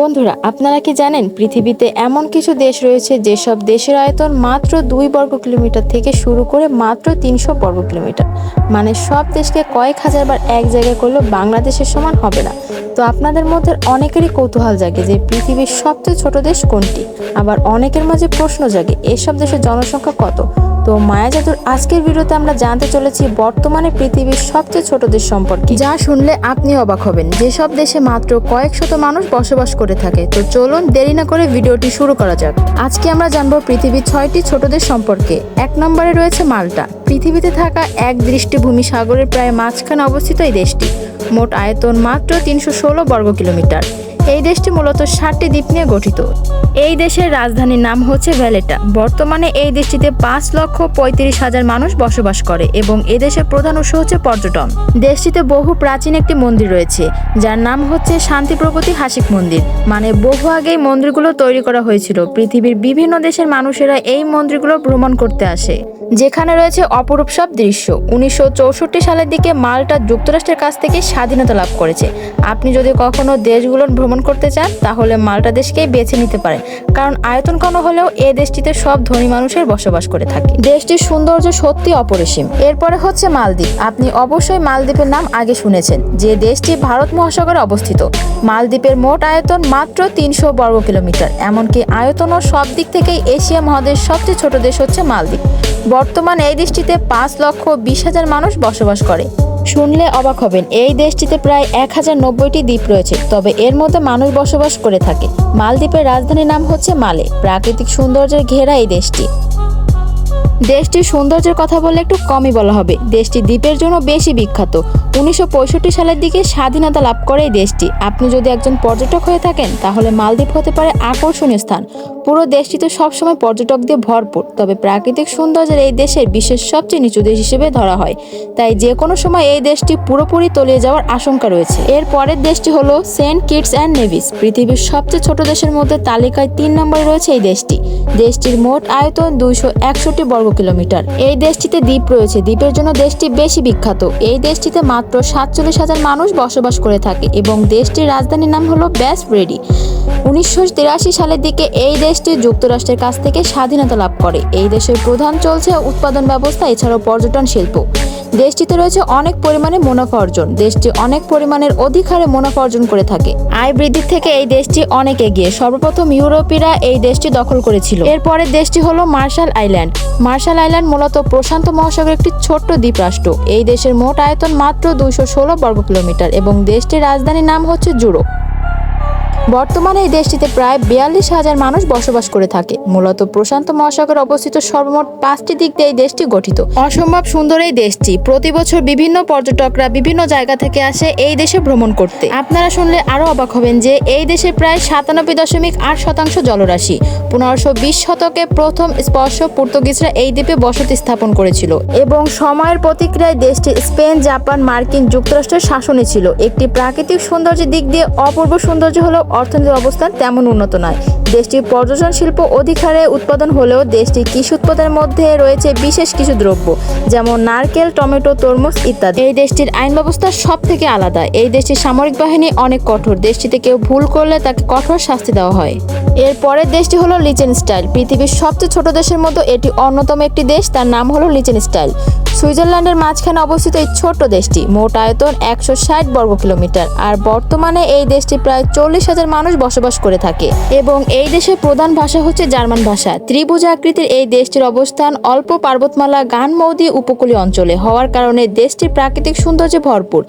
বন্ধুরা, আপনারা কি জানেন পৃথিবীতে এমন কিছু দেশ রয়েছে যেসব দেশের আয়তন মাত্র দুই বর্গ কিলোমিটার থেকে শুরু করে মাত্র তিনশো বর্গ কিলোমিটার? মানে সব দেশকে কয়েক হাজার বার এক জায়গায় করলেও বাংলাদেশের সমান হবে না। তো আপনাদের মধ্যে অনেকেরই কৌতূহল জাগে যে পৃথিবীর সবচেয়ে ছোট দেশ কোনটি? আবার অনেকের মাঝে প্রশ্ন জাগে, এসব দেশের জনসংখ্যা কত? তো মায়া জাদুর আজকের ভিডিওতে আমরা জানতে চলেছি বর্তমানে পৃথিবীর সবচেয়ে ছোট দেশ সম্পর্কে। যা শুনলে আপনি অবাক হবেন যেসব দেশে মাত্র কয়েক শত মানুষ বসবাস করে থাকে। তো চলুন দেরি না করে ভিডিওটি শুরু করা যাক। আজকে আমরা জানব পৃথিবীর ছয়টি ছোট দেশ সম্পর্কে। এক নম্বরে রয়েছে মাল্টা। পৃথিবীতে থাকা এক দৃষ্টিভূমি সাগরের প্রায় মাঝখানে অবস্থিত এই দেশটি। মোট আয়তন মাত্র তিনশো ষোলো বর্গ কিলোমিটার এই দেশটি মূলত ষাটটি দ্বীপ নিয়ে গঠিত। এই দেশের রাজধানীর নাম হচ্ছে ভ্যালেটা। বর্তমানে এই দেশটিতে পাঁচ লক্ষ পঁয়ত্রিশ হাজার মানুষ বসবাস করে এবং এ দেশের প্রধান উৎস হচ্ছে পর্যটন। দেশটিতে বহু প্রাচীন একটি মন্দির রয়েছে, যার নাম হচ্ছে শান্তি প্রগতি হাসিক মন্দির। মানে বহু আগেই মন্দিরগুলো তৈরি করা হয়েছিল। পৃথিবীর বিভিন্ন দেশের মানুষেরা এই মন্দিরগুলো ভ্রমণ করতে আসে। যেখানে রয়েছে অপরূপ সব দৃশ্য। উনিশশো চৌষট্টি সালের দিকে মাল্টা যুক্তরাষ্ট্রের কাছ থেকে স্বাধীনতা লাভ করেছে। আপনি যদি কখনো দেশগুলো ভ্রমণ করতে চান, তাহলে মাল্টা দেশকেই বেছে নিতে পারেন কারণ আয়তন কম হলেও এ দেশটিতে সব ধনী মানুষের বসবাস করে থাকে। দেশটির সৌন্দর্য সত্যি অপরিসীম। এরপরে হচ্ছে মালদ্বীপ। আপনি অবশ্যই মালদ্বীপের নাম আগে শুনেছেন, যে দেশটি ভারত মহাসাগরে অবস্থিত। মালদ্বীপের মোট আয়তন মাত্র তিনশো বর্গ কিলোমিটার এমনকি আয়তন ও সব দিক থেকেই এশিয়া মহাদেশ সবচেয়ে ছোট দেশ হচ্ছে মালদ্বীপ। বর্তমানে এই দেশটিতে পাঁচ লক্ষ বিশ হাজার মানুষ বসবাস করে। শুনলে অবাক হবেন, এই দেশটিতে প্রায় এক হাজার নব্বইটি দ্বীপ রয়েছে, তবে এর মধ্যে মানুষ বসবাস করে থাকে। মালদ্বীপের রাজধানীর নাম হচ্ছে মালে, প্রাকৃতিক সৌন্দর্যের ঘেরা এই দেশটি। দেশটির সৌন্দর্যের কথা বললে একটু কমই বলা হবে। দেশটি দ্বীপের জন্য বেশি বিখ্যাত। উনিশশো পঁয়ষট্টি সালের দিকে স্বাধীনতা লাভ করে এই দেশটি। আপনি যদি একজন পর্যটক হয়ে থাকেন, তাহলে মালদ্বীপ হতে পারে আকর্ষণীয় স্থান। পুরো দেশটি তো সবসময় পর্যটক দিয়ে ভরপুর, তবে প্রাকৃতিক সৌন্দর্যের এই দেশের বিশ্বের সবচেয়ে নিচু দেশ হিসেবে ধরা হয়। তাই যে কোনো সময় এই দেশটি পুরোপুরি তলিয়ে যাওয়ার আশঙ্কা রয়েছে। এর পরের দেশটি হলো সেন্ট কিটস অ্যান্ড নেভিস, পৃথিবীর সবচেয়ে ছোট দেশের মধ্যে তালিকায় তিন নম্বরে রয়েছে এই দেশটি। দেশটির মোট আয়তন দুইশো একষট্টি বর্গ কিলোমিটার এই দেশটিতে দ্বীপ রয়েছে। দ্বীপের জন্য দেশটি বেশি বিখ্যাত। এই দেশটিতে মাত্র সাতচল্লিশ হাজার মানুষ বসবাস করে থাকে এবং দেশটির রাজধানীর নাম হলো ব্যাস ব্রেডি উনিশশো সালের দিকে এই দেশটি যুক্তরাষ্ট্রের কাছ থেকে স্বাধীনতা লাভ করে। এই দেশের প্রধান চলছে উৎপাদন ব্যবস্থা, এছাড়াও পর্যটন শিল্প। দেশটিতে রয়েছে অনেক পরিমাণে মুনাফা অর্জন। দেশটি অনেক পরিমাণের অধিক হারে মুনাফা অর্জন করে থাকে। আয় বৃদ্ধির থেকে এই দেশটি অনেক এগিয়ে। সর্বপ্রথম ইউরোপীরা এই দেশটি দখল করেছিল। এরপরে দেশটি হলো মার্শাল আইল্যান্ড। মার্শাল আইল্যান্ড মূলত প্রশান্ত মহাসাগরের একটি ছোট্ট দ্বীপ রাষ্ট্র এই দেশের মোট আয়তন মাত্র দুইশো ষোলো বর্গ কিলোমিটার এবং দেশটির রাজধানীর নাম হচ্ছে জুরো বর্তমানে এই দেশটিতে প্রায় বিয়াল্লিশ হাজার মানুষ বসবাস করে থাকে। মূলত প্রশান্ত মহাসাগরে অবস্থিত সর্বমোট পাঁচটি দিক দিয়ে এই দেশটি গঠিত। অসম্ভব সুন্দর এই দেশটি। প্রতি বছর বিভিন্ন পর্যটকরা বিভিন্ন জায়গা থেকে আসে এই দেশে ভ্রমণ করতে। আপনারা শুনলে আরও অবাক হবেন যে এই দেশে প্রায় সাতানব্বই দশমিক আট শতাংশ জলরাশি। পনেরোশো বিশ শতকে প্রথম স্পর্শ পর্তুগিজরা এই দ্বীপে বসতি স্থাপন করেছিল এবং সময়ের প্রতিক্রিয়ায় দেশটি স্পেন, জাপান, মার্কিন যুক্তরাষ্ট্রের শাসনে ছিল। একটি প্রাকৃতিক সৌন্দর্যের দিক দিয়ে অপূর্ব সৌন্দর্য হলেও অর্থনৈতিক অবস্থান তেমন উন্নত নয়। দেশটির পর্যটন শিল্প অধিকারে উৎপাদন হলেও দেশটির কৃষি উৎপাদনের মধ্যে রয়েছে বিশেষ কিছু দ্রব্য, যেমন নারকেল, টমেটো, তরমুজ ইত্যাদি। এই দেশটির আইন ব্যবস্থা সব থেকে আলাদা। এই দেশটির সামরিক বাহিনী অনেক কঠোর। দেশটিতে কেউ ভুল করলে তাকে কঠোর শাস্তি দেওয়া হয়। এর পরের দেশটি হলো লিচেন স্টাইল। পৃথিবীর সবচেয়ে ছোট দেশের মধ্যে এটি অন্যতম একটি দেশ। তার নাম হলো লিচেন স্টাইল। সুইজারল্যান্ডের মাঝখানে অবস্থিত এই ছোট্ট দেশটি মোট আয়তন একশো ষাট বর্গ কিলোমিটার, আর বর্তমানে এই দেশটি প্রায় চল্লিশ হাজার মানুষ বসবাস করে থাকে। এবং এই দেশের প্রধান ভাষা হচ্ছে জার্মান ভাষা। ত্রিভুজ আকৃতির এই দেশটির অবস্থান অল্প পার্বতমালা গান মৌদি উপকূলীয় অঞ্চলে হওয়ার কারণে দেশটির প্রাকৃতিক সৌন্দর্যে ভরপুর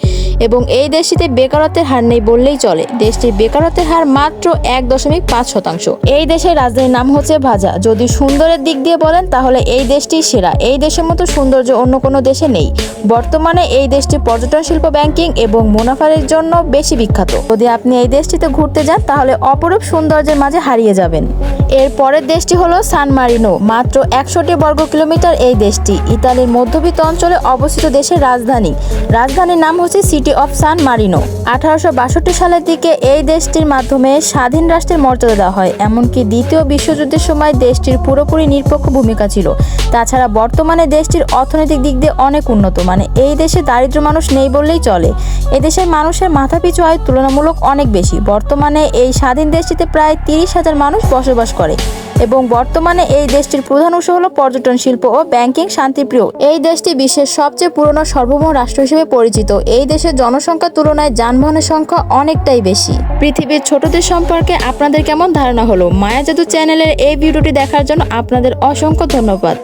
এবং এই দেশটিতে বেকারত্বের হার নেই বললেই চলে। দেশটির বেকারত্বের হার মাত্র এক দশমিক পাঁচ শতাংশ। এই দেশের রাজধানীর নাম হচ্ছে ভাজা। যদি সুন্দরের দিক দিয়ে বলেন, তাহলে এই দেশটি সেরা। এই দেশের মতো সৌন্দর্য অন্য কোনো দেশে নেই। বর্তমানে এই দেশটি পর্যটন শিল্প ব্যাংকিং এবং মুনাফারের জন্য বেশি বিখ্যাত। যদি আপনি এই দেশটিতে ঘুরতে যান, তাহলে অপরূপ সৌন্দর্যের মাঝে হারিয়ে যাবেন। এর পরের দেশটি হলো সান মারিনো। মাত্র একশোটি বর্গ কিলোমিটার এই দেশটি। ইতালির মধ্যবিত্ত অঞ্চলে অবস্থিত দেশের রাজধানী। রাজধানীর নাম হচ্ছে সিটি অফ সান মারিনো। আঠারোশো বাষট্টি সালের দিকে এই দেশটির মাধ্যমে স্বাধীন রাষ্ট্রের মর্যাদা দেওয়া হয়, এমনকি দ্বিতীয় বিশ্বযুদ্ধের সময় দেশটির পুরোপুরি নিরপেক্ষ ভূমিকা ছিল। তাছাড়া বর্তমানে দেশটির অর্থনৈতিক দিক দিক দিয়ে অনেক উন্নত। মানে এই দেশে দারিদ্র মানুষ নেই বললেই চলে। এদেশের মানুষের মাথাপিছু আয় তুলনামূলক অনেক বেশি। বর্তমানে এই স্বাধীন দেশটিতে প্রায় তিরিশ হাজার মানুষ বসবাস করে এবং বর্তমানে এই দেশটির প্রধান উৎস হলো পর্যটন শিল্প ও ব্যাংকিং শান্তিপ্রিয়। এই দেশটি বিশ্বের সবচেয়ে পুরনো সার্বভৌম রাষ্ট্র হিসেবে পরিচিত। এই দেশের জনসংখ্যার তুলনায় যানবাহনের সংখ্যা অনেকটাই বেশি। পৃথিবীর ছোট দেশ সম্পর্কে আপনাদের কেমন ধারণা হলো? মায়া জাদু চ্যানেলের এই ভিডিওটি দেখার জন্য আপনাদের অসংখ্য ধন্যবাদ।